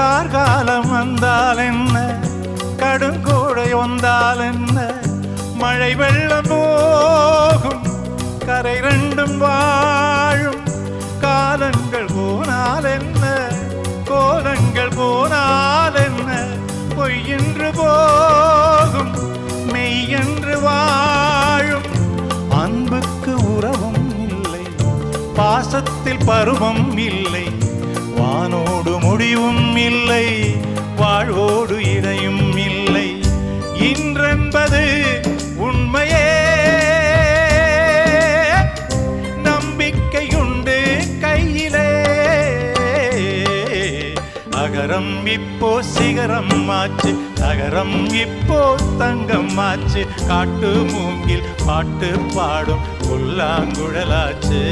கார்காலம் வந்தால் என்ன கடுங்கோடை வந்தால் என்ன மழை வெள்ளம் போகும் கரை ரெண்டும் வாழும். காலங்கள் போனால் என்ன கோலங்கள் போனால் என்ன பொய்யென்று போகும் மெய்யென்று வாழும். அன்புக்கு உறவும் இல்லை பாசத்தில் பருவம் இல்லை. முடிவும் இல்லை வாழ்வோடு இணையும் இல்லை. இன்றென்பது உண்மையே. நம்பிக்கையுண்டு கையிலே. அகரம் இப்போ சிகரம் ஆச்சு நகரம் இப்போ தங்கம் ஆச்சு. காட்டு மூங்கில் பாட்டு பாடும் புல்லாங்குழலாச்சு